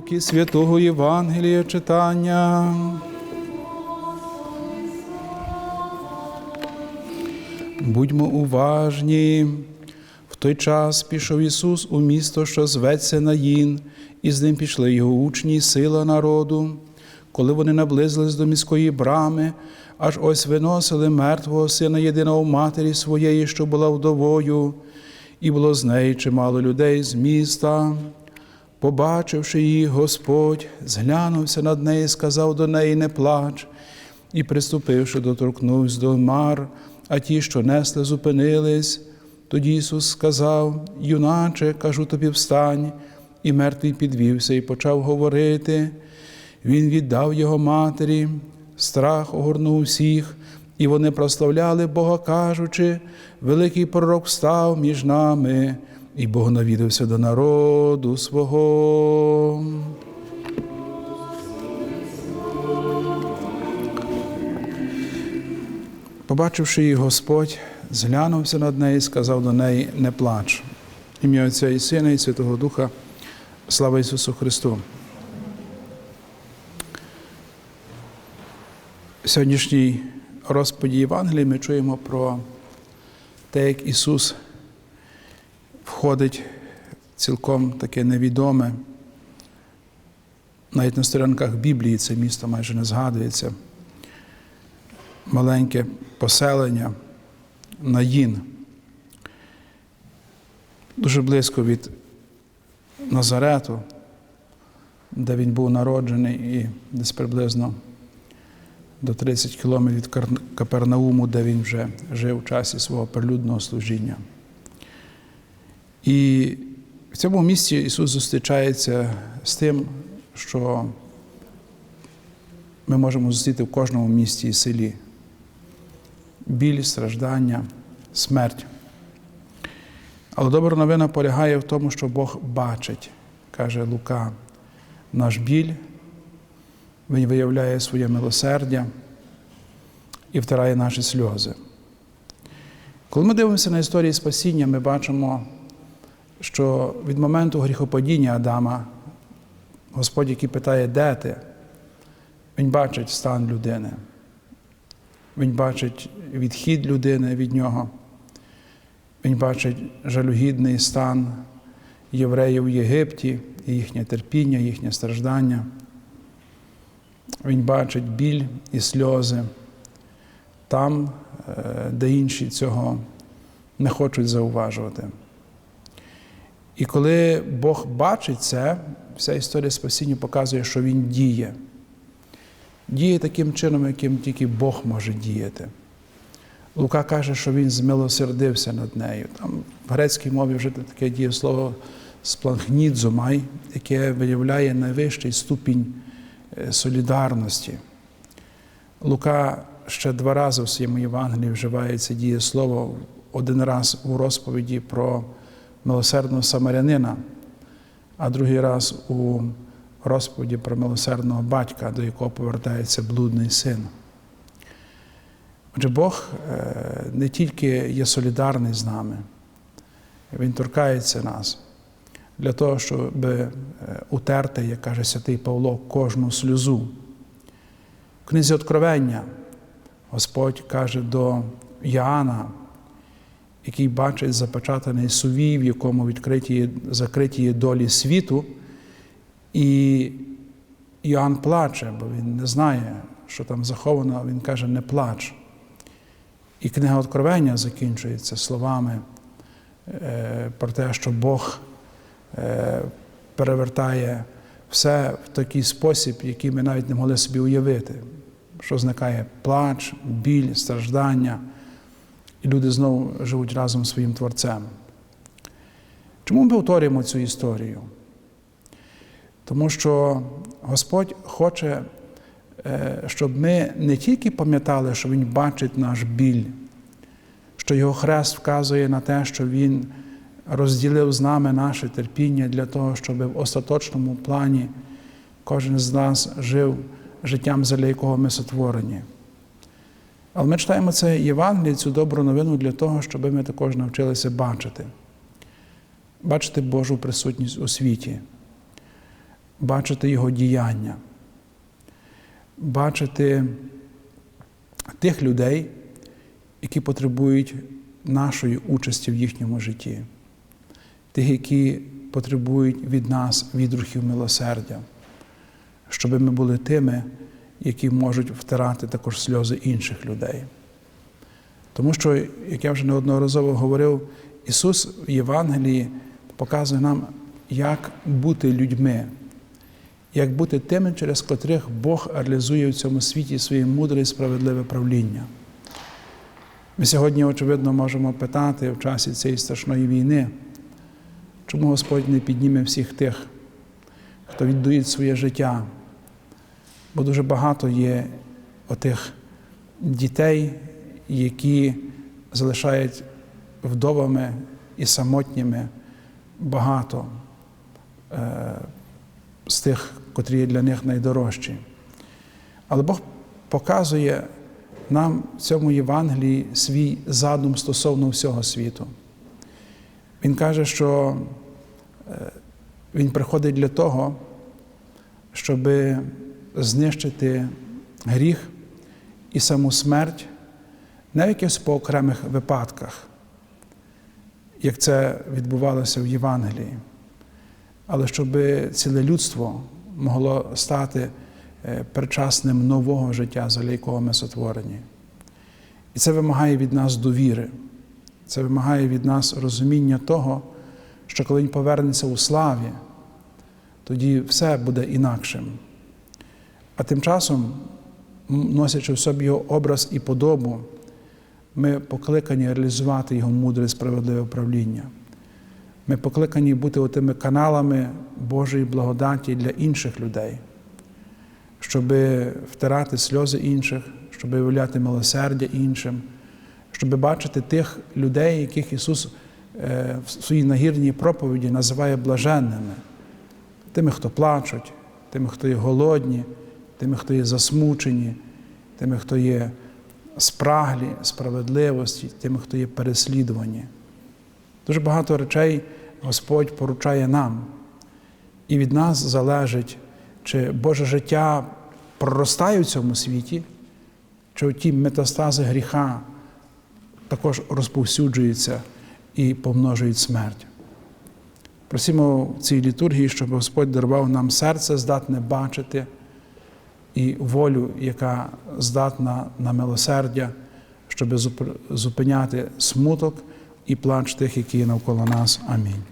Луки святого Євангелія читання. Будьмо уважні. В той час пішов Ісус у місто, що зветься Наїн, і з ним пішли його учні і сила народу. Коли вони наблизились до міської брами, аж ось виносили мертвого сина єдиного матері своєї, що була вдовою, і було з неї чимало людей з міста. Побачивши її, Господь зглянувся над нею, і сказав до неї не плач, і, приступивши, доторкнувся до мар, а ті, що несли, зупинились. Тоді Ісус сказав: Юначе, кажу тобі, встань, і мертвий підвівся і почав говорити. Він віддав його матері, страх огорнув всіх, і вони прославляли Бога, кажучи, великий пророк встав між нами, і Бог навідався до народу свого. Побачивши її Господь, зглянувся над нею і сказав до неї: Не плач. Ім'я Отця і Сина, і Святого Духа, слава Ісусу Христу. В сьогоднішній розповіді Євангелії ми чуємо про те, як Ісус входить цілком таке невідоме. Навіть на сторінках Біблії це місто майже не згадується. Маленьке поселення Наїн. Дуже близько від Назарету, де він був народжений, і десь приблизно до 30 кілометрів від Капернауму, де він вже жив у часі свого прилюдного служіння. І в цьому місці Ісус зустрічається з тим, що ми можемо зустріти в кожному місті і селі. Біль, страждання, смерть. Але добра новина полягає в тому, що Бог бачить, каже Лука, наш біль, Він виявляє своє милосердя і втирає наші сльози. Коли ми дивимося на історію спасіння, ми бачимо, що від моменту гріхопадіння Адама Господь, який питає, де ти, Він бачить стан людини. Він бачить відхід людини від нього. Він бачить жалюгідний стан євреїв в Єгипті, їхнє терпіння, їхнє страждання. Він бачить біль і сльози там, де інші цього не хочуть зауважувати. І коли Бог бачить це, вся історія спасіння показує, що Він діє. Діє таким чином, яким тільки Бог може діяти. Лука каже, що він змилосердився над нею. Там в грецькій мові вже таке діє слово спланхнідзомай, яке виявляє найвищий ступінь солідарності. Лука ще два рази в своєму Євангелії вживає це дієслово один раз у розповіді про милосердного самарянина, а другий раз у розповіді про милосердного батька, до якого повертається блудний син. Отже, Бог не тільки є солідарний з нами, Він торкається нас для того, щоб утерти, як каже святий Павло, кожну сльозу. В книзі Откровення Господь каже до Яана, який бачить запечатаний сувій, в якому відкриті, закриті долі світу, і Іоанн плаче, бо він не знає, що там заховано, він каже, не плач. І книга Откровення закінчується словами про те, що Бог перевертає все в такий спосіб, який ми навіть не могли собі уявити, що зникає плач, біль, страждання, і люди знову живуть разом з своїм Творцем. Чому ми повторюємо цю історію? Тому що Господь хоче, щоб ми не тільки пам'ятали, що Він бачить наш біль, що Його хрест вказує на те, що Він розділив з нами наше терпіння для того, щоб в остаточному плані кожен з нас жив життям, для якого ми сотворені. Але ми читаємо це Євангеліє, цю добру новину для того, щоб ми також навчилися бачити, бачити Божу присутність у світі. бачити Його діяння, бачити тих людей, які потребують нашої участі в їхньому житті, тих, які потребують від нас відрухів милосердя, щоб ми були тими, які можуть втирати також сльози інших людей. Тому що, як я вже неодноразово говорив, Ісус в Євангелії показує нам, як бути людьми, як бути тими, через котрих Бог реалізує в цьому світі своє мудре і справедливе правління. Ми сьогодні, очевидно, можемо питати в часі цієї страшної війни, чому Господь не підніме всіх тих, хто віддає своє життя. Бо дуже багато є отих дітей, які залишають вдовами і самотніми багато е, з тих, котрі є для них найдорожчі. Але Бог показує нам в цьому Євангелії свій задум стосовно всього світу. Він каже, що е, Він приходить для того, щоб знищити гріх і саму смерть не в якихось по окремих випадках, як це відбувалося в Євангелії, але щоб ціле людство могло стати е, причасним нового життя, за якого ми сотворені. І це вимагає від нас довіри, це вимагає від нас розуміння того, що коли він повернеться у славі, тоді все буде інакшим. А тим часом, носячи в собі його образ і подобу, ми покликані реалізувати його мудре справедливе правління. Ми покликані бути тими каналами Божої благодаті для інших людей, щоб втирати сльози інших, щоб виявляти милосердя іншим, щоб бачити тих людей, яких Ісус в своїй нагірній проповіді називає блаженними, тими, хто плачуть, тими, хто є голодні, тими, хто є засмучені, тими, хто є спраглі справедливості, тими, хто є переслідувані. Дуже багато речей Господь поручає нам, і від нас залежить, чи Боже життя проростає в цьому світі, чи ті метастази гріха також розповсюджуються і помножують смерть. Просимо в цій літургії, щоб Господь дарував нам серце, здатне бачити і волю, яка здатна на милосердя, щоб зупиняти смуток і плач тих, які навколо нас. Амінь.